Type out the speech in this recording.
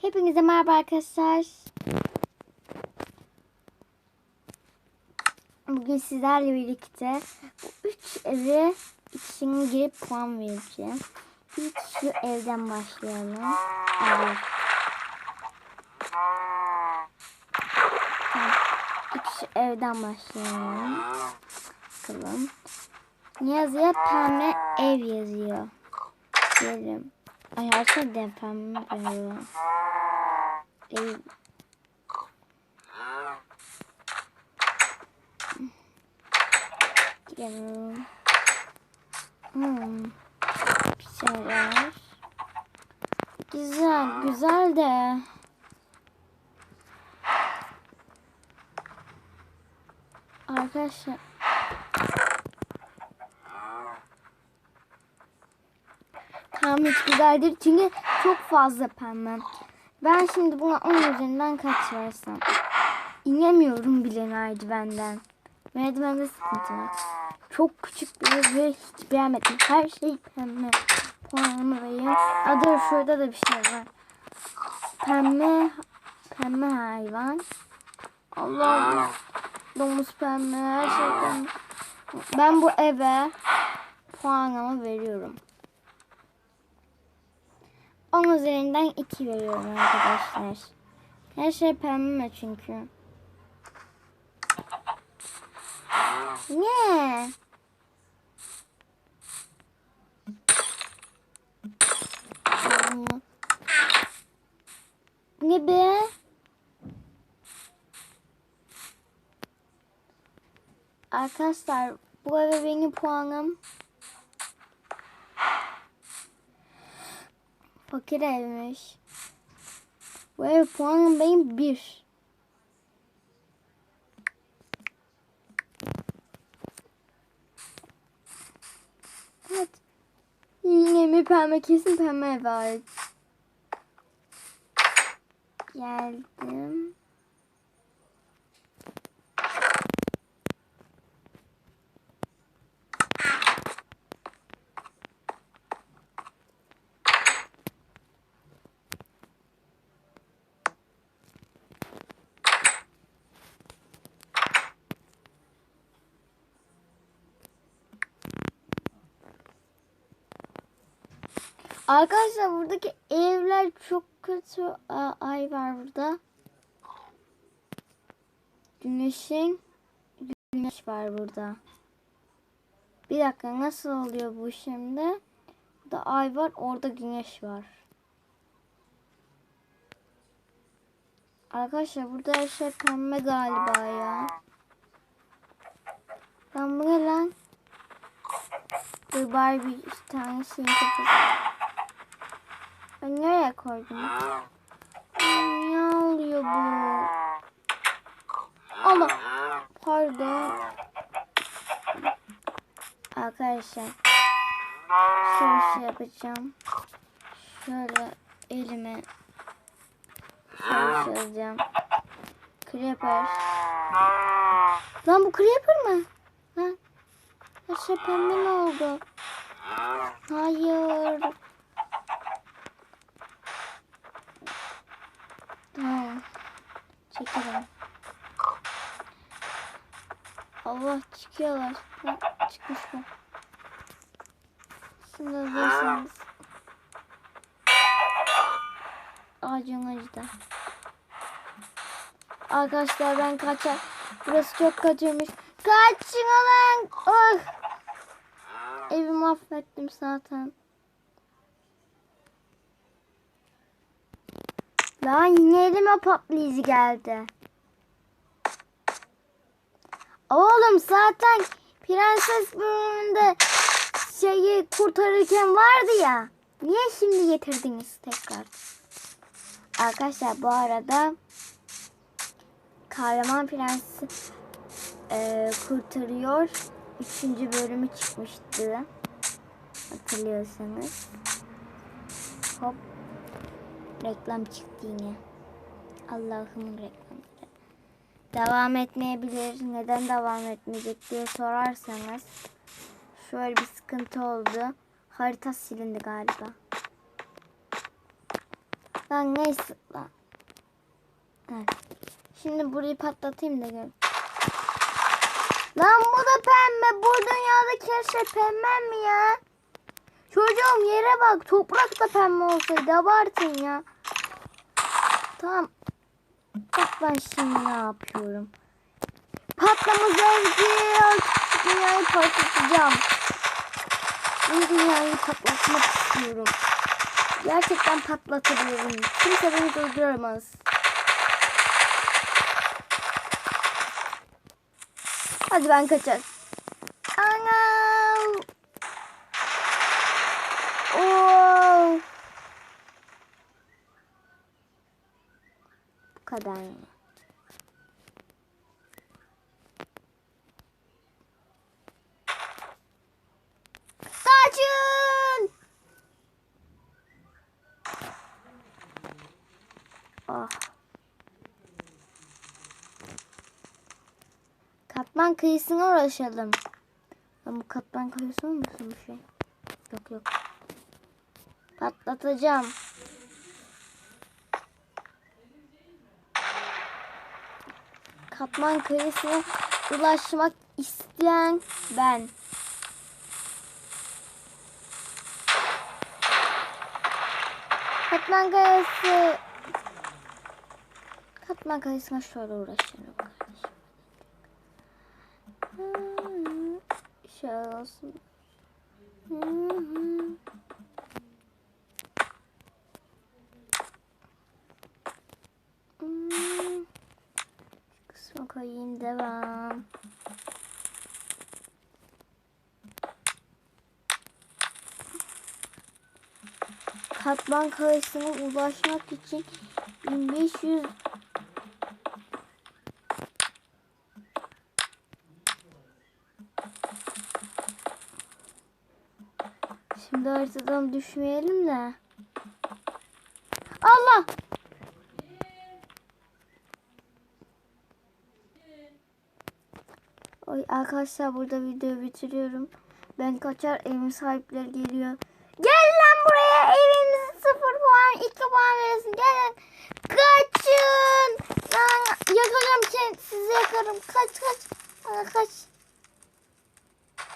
Hepinize merhaba arkadaşlar. Bugün sizlerle birlikte bu üç evi içine girip puan vereceğim. İlk şu evden başlayalım. Evet. İlk şu evden başlayalım. Bakalım. Ne yazıyor? Pembe ev yazıyor. Diyelim. Ay her şey de pembe yazıyor. Ev. Gidelim. Hmm. Bir. Güzel, güzel de. Arkadaşlar. Tamam hiç güzel değil çünkü çok fazla pembe. Ben şimdi buna 10 üzerinden kaç versem? İnemiyorum bile merdivenden. Merdivende sıkıntı var. Çok küçük bir ev ve hiç beğenmedim. Her şey pembe. Puanımı vereyim. Dur şurada da bir şey var. Pembe, pembe hayvan. Allah Allah. Domuz pembe, her şey pembe. Ben bu eve puanımı veriyorum. 10 üzerinden 2 veriyorum arkadaşlar. Her şey pembe çünkü. Ne? Ne be? Arkadaşlar bu eve benim puanım fakir evmiş. Bu ev puanım benim bir. Evet. Yine mi pembe kesin pembe var. Geldim. Arkadaşlar buradaki evler çok kötü. Aa, ay var burada. Güneşin güneş var burada. Bir dakika nasıl oluyor bu şimdi? Burada ay var, orada güneş var. Arkadaşlar burada her şey pembe galiba ya. Lan bu ne lan? Dur bari bir tane şeyin kafası. Ben nereye koydum? Ne oluyor bu? Allah. Pardon. Arkadaşlar. Şöyle şey yapacağım. Şöyle elime şöyle alacağım. Creeper. Lan bu creeper mı? Lan. Her şey pembe mi oldu? Hayır. Tamam. Çekelim. Allah çıkıyorlar. Ha, çıkmış mı? Şimdi. Ağacın acıdı. Arkadaşlar ben kaçar. Burası çok kötüymüş. Kaçın lan. Oh. Evi mahvettim zaten. Lan yine elime patlayıcı geldi. Oğlum zaten prenses bölümünde şeyi kurtarırken vardı ya. Niye şimdi getirdiniz tekrar? Arkadaşlar bu arada kahraman prensi e, kurtarıyor. Üçüncü bölümü çıkmıştı. Hatırlıyorsanız. Hop Reklam çıktı yine. Allah'ım reklamları. Devam etmeyebilir. Neden devam etmeyecek diye sorarsanız. Şöyle bir sıkıntı oldu. Harita silindi galiba. Lan neyse lan. Şimdi burayı patlatayım da gör. Lan bu da pembe. Bu dünyadaki her şey pembe mi ya? Çocuğum yere bak. Toprak da pembe olsaydı abartın ya. Tamam. Bak ben şimdi ne yapıyorum. Patlama zevki. Dünyayı patlatacağım. Bu dünyayı patlatmak istiyorum. Gerçekten patlatabilirim. Kimse beni durduramaz. Hadi ben kaçar. Kadar yani. Kaçın! Ah. Katman kıyısına uğraşalım. Bu katman kıyısı olmasın bir şey? Yok yok. Patlatacağım. Katman kıyısına ulaşmak isteyen ben. Katman kayası. Katman kayasına şöyle uğraşıyorum kardeşim. Hmm, Şöyle olsun. Hmm. Şu Kısma koyayım devam. Katman kayasına ulaşmak için 1500 Şimdi haritadan düşmeyelim de. Allah! Arkadaşlar burada videoyu bitiriyorum. Ben kaçar evin sahipleri geliyor. Gel lan buraya evimizi sıfır puan iki puan verirsin. Gelin. Kaçın. Lan yakarım seni. Sizi yakarım. Kaç kaç. Kaç.